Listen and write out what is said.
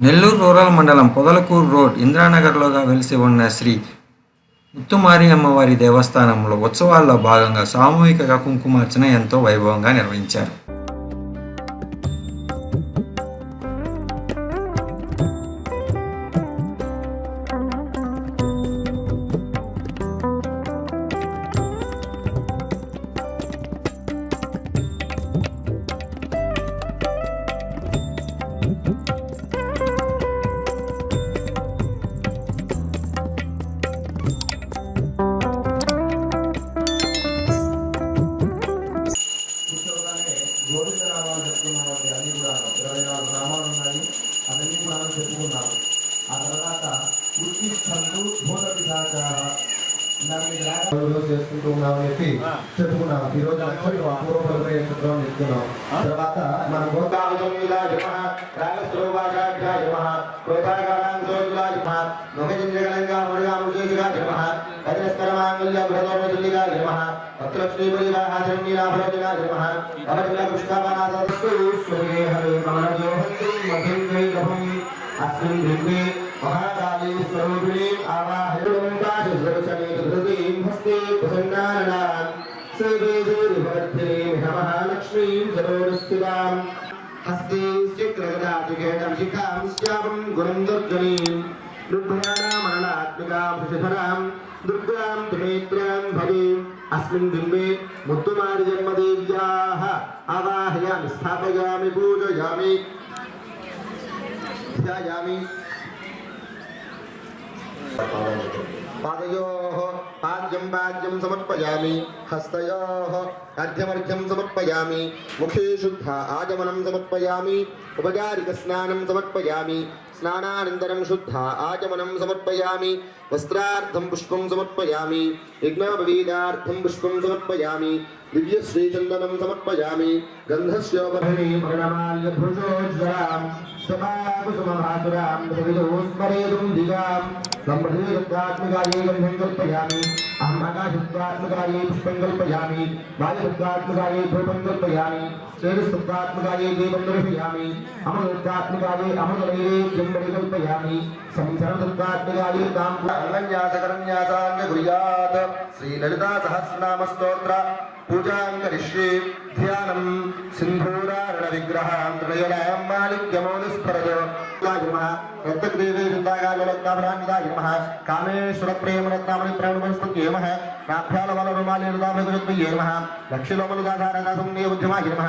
Nellore rural మండలం Podalakuru road ఇందిరానగర్లోగా వెలిసి ఉన్న శ్రీ ముత్తుమారి అమ్మవారి దేవస్థానంలో ఉత్సవాల్లో భాగంగా సామూహిక కుంకుమార్చన ఎంతో వైభవంగా నిర్వహించారు. కూర్చోగానే గోవింద నామాలు చెప్పుకున్నామండి అన్నీ కూడా ఇరవై నాలుగు నామాలు ఉన్నాయి అవన్నీ కూడా చెప్పుకున్నాము ఆ తర్వాత ఉత్తిష్టంతు భూత పిశాచ చేసుకుంటూ ఉన్నామని చెప్పి చెప్పుకున్నాం ఈ రోజు నక్షత్రం పూర్వ చెప్తున్నాం తర్వాత మన గోదావరిలాయ तत्र श्रीपरिवाहाचण्डीलाभरजनाधर्मः अवजनपुष्पामानासदस्तु सूर्ये हरे मनोजोहन्तीं मभिन्वे गभुम् अस्मिन् भिन्वे महाकाली स्वरूपिणीम् आवाहयन्ताशुसरसनेतृतीं हस्ते प्रसन्नाननां सेवे सूर्यभर्त्रीं महालक्ष्मीं सरोरस्थितां हस्ते चक्रगदातिकेतशिखां श्यामं गुरन्दर्जनीं रुद्राणामरणात्मिकां शिखराम् दुर्गां त्रिनेत्रां भगीम् अस्मिन् बिम्बे मुद्दुमार्जन्मदेव्याः आवाहयामि, स्थापयामि, पूजयामि। ध्यायामि। पादयोः पाद्यं पाद्यं समर्पयामि, हस्तयोः अर्घ्यमर्घ्यं समर्पयामि मुखे शुद्ध आगमनं समर्पयामि, उपचारिकस्नानं समर्पयामि स्नानानन्तरं शुद्धा आचमनं समर्पयामि, वस्त्रार्थं पुष्पं समर्पयामि यज्ञापवीदार्थं पुष्पं समर्पयामि, दिव्यश्रीचन्दनं समर्पयामि गन्धस्योपरणीभृषोज्वरां समाकुसुमभासुरां दिगां गन्धं कल्पयामि पुष्पं कल्पयामि धूपं कल्पयामि दर्शयामि परिकल्पयामि संसर्गत्वात्मगायुर्ताम्बुलाङ्गन्यासकरन्यासाङ्गकुर्यात् श्रीललिता सहस्रनामस्तोत्र पूजां करिष्ये ध्यानं सिन्धूरारणविग्रहां त्रिनयनां मालिक्यमोदुस्फुरद रक्तग्रीवे वृन्दागालरत्नाभरान्तायमः कामेश्वरप्रेमरत्नामणि प्राणमनस्तुत्येमः नाभ्यालवलरुमालिरदाभगरुत्वये नमः लक्षिलोमलदाधारणासंने बुद्धिमाहि नमः